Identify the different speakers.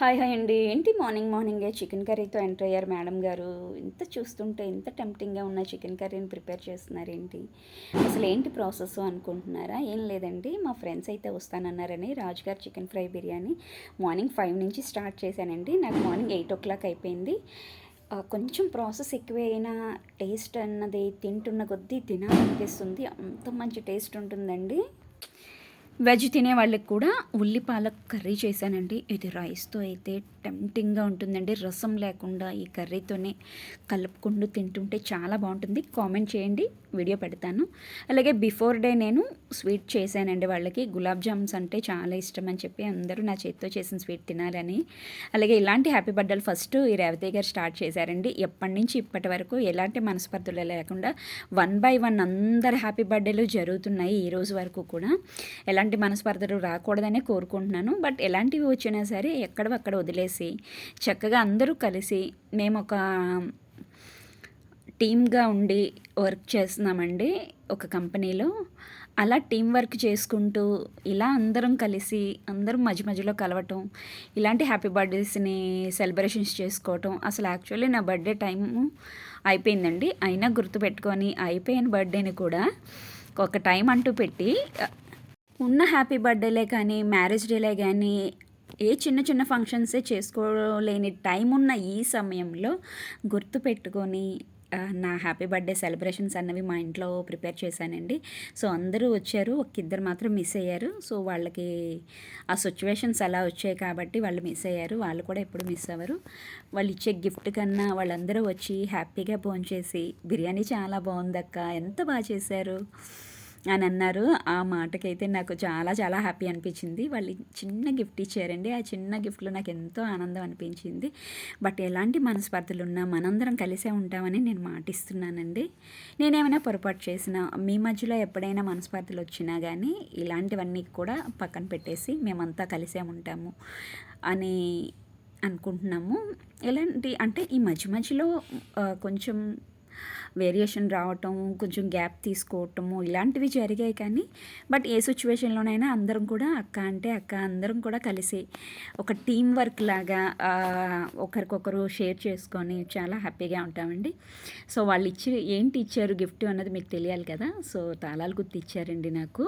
Speaker 1: Hi hi అండి. ఏంటి morning మార్నింగే చికెన్ కర్రీతో ఎంటర్ అయ్యారు మేడం గారు? ఇంత చూస్తుంటే ఇంత టెంప్టింగ్గా ఉన్న చికెన్ కర్రీని ప్రిపేర్ చేస్తున్నారేంటి? అసలు ఏంటి ప్రాసెస్ అనుకుంటున్నారా? ఏం లేదండి. మా ఫ్రెండ్స్ అయితే వస్తానన్నారని రాజుగారు chicken fry biryani morning five నుంచి స్టార్ట్ చేశానండి. నాకు మార్నింగ్ ఎయిట్ ఓ క్లాక్ అయిపోయింది. కొంచెం ప్రాసెస్ ఎక్కువైనా టేస్ట్ అన్నది తింటున్న కొద్దీ తినాలనిపిస్తుంది. అంత మంచి టేస్ట్ ఉంటుందండి. వెజ్ తినే వాళ్ళకి కూడా ఉల్లిపాల కర్రీ చేశానండి. ఇది రైస్తో అయితే టెంప్టింగ్గా ఉంటుందండి. రసం లేకుండా ఈ కర్రీతోనే కలుపుకుంటూ తింటుంటే చాలా బాగుంటుంది. కామెంట్ చేయండి. వీడియో పెడతాను. అలాగే బిఫోర్ డే నేను స్వీట్ చేశానండి వాళ్ళకి. గులాబ్ జామ్స్ అంటే చాలా ఇష్టం అని చెప్పి అందరూ నా చేతితో చేసిన స్వీట్ తినాలని. అలాగే ఇలాంటి హ్యాపీ బర్త్డేలు ఫస్ట్ ఈ రేవతి గారు స్టార్ట్ చేశారండి. ఎప్పటి నుంచి ఇప్పటి వరకు ఎలాంటి మనస్పర్ధలు లేకుండా వన్ బై వన్ అందరు హ్యాపీ బర్త్డేలు జరుగుతున్నాయి ఈ రోజు వరకు కూడా. ఎలాంటి మనస్పర్ధలు రాకూడదనే కోరుకుంటున్నాను. బట్ ఎలాంటివి వచ్చినా సరే ఎక్కడో అక్కడ వదిలేసి చక్కగా అందరూ కలిసి మేము ఒక టీమ్గా ఉండి వర్క్ చేస్తున్నామండి ఒక కంపెనీలో. అలా టీం వర్క్ చేసుకుంటూ ఇలా అందరం కలిసి అందరం మధ్య మధ్యలో కలవటం ఇలాంటి హ్యాపీ బర్త్డేస్ని సెలబ్రేషన్స్ చేసుకోవటం అసలు యాక్చువల్లీ నా బర్త్డే టైము అయిపోయిందండి. అయినా గుర్తుపెట్టుకొని అయిపోయిన బర్త్డేని కూడా ఒక టైం అంటూ పెట్టి ఉన్న హ్యాపీ బర్త్డేలే కానీ మ్యారేజ్ డేలే కానీ ఏ చిన్న చిన్న ఫంక్షన్సే చేసుకోలేని టైం ఉన్న ఈ సమయంలో గుర్తు పెట్టుకొని నా హ్యాపీ బర్త్డే సెలబ్రేషన్స్ అన్నవి మా ఇంట్లో ప్రిపేర్ చేశానండి. సో అందరూ వచ్చారు ఒక ఇద్దరు మాత్రం మిస్ అయ్యారు. సో వాళ్ళకి ఆ సిచ్యువేషన్స్ అలా వచ్చాయి కాబట్టి వాళ్ళు మిస్ అయ్యారు. వాళ్ళు కూడా ఎప్పుడు మిస్ అవ్వరు. వాళ్ళు ఇచ్చే గిఫ్ట్ కన్నా వాళ్ళందరూ వచ్చి హ్యాపీగా భోంచేసి బిర్యానీ చాలా బాగుందక్క ఎంత బాగా చేశారు? అని అన్నారు. ఆ మాటకైతే నాకు చాలా చాలా హ్యాపీ అనిపించింది. వాళ్ళు చిన్న గిఫ్ట్ ఇచ్చారండి. ఆ చిన్న గిఫ్ట్లో నాకు ఎంతో ఆనందం అనిపించింది. బట్ ఎలాంటి మనస్పర్ధలు ఉన్నా మనందరం కలిసే ఉంటామని నేను మాటిస్తున్నానండి. నేనేమైనా పొరపాటు చేసినా మీ మధ్యలో ఎప్పుడైనా మనస్పర్ధలు వచ్చినా కానీ ఇలాంటివన్నీ కూడా పక్కన పెట్టేసి మేమంతా కలిసే ఉంటాము అని అనుకుంటున్నాము. ఎలాంటి అంటే ఈ మధ్య మధ్యలో కొంచెం వేరియేషన్ రావటం కొంచెం గ్యాప్ తీసుకోవటము ఇలాంటివి జరిగాయి కానీ బట్ ఏ సిచ్యువేషన్లోనైనా అందరం కూడా అక్క అంటే అక్క అందరం కూడా కలిసి ఒక టీం వర్క్ లాగా ఒకరికొకరు షేర్ చేసుకొని చాలా హ్యాపీగా ఉంటామండి. సో వాళ్ళు ఇచ్చి ఏంటి ఇచ్చారు గిఫ్ట్ అన్నది మీకు తెలియాలి కదా? సో తాళాలు గుర్తు ఇచ్చారండి నాకు.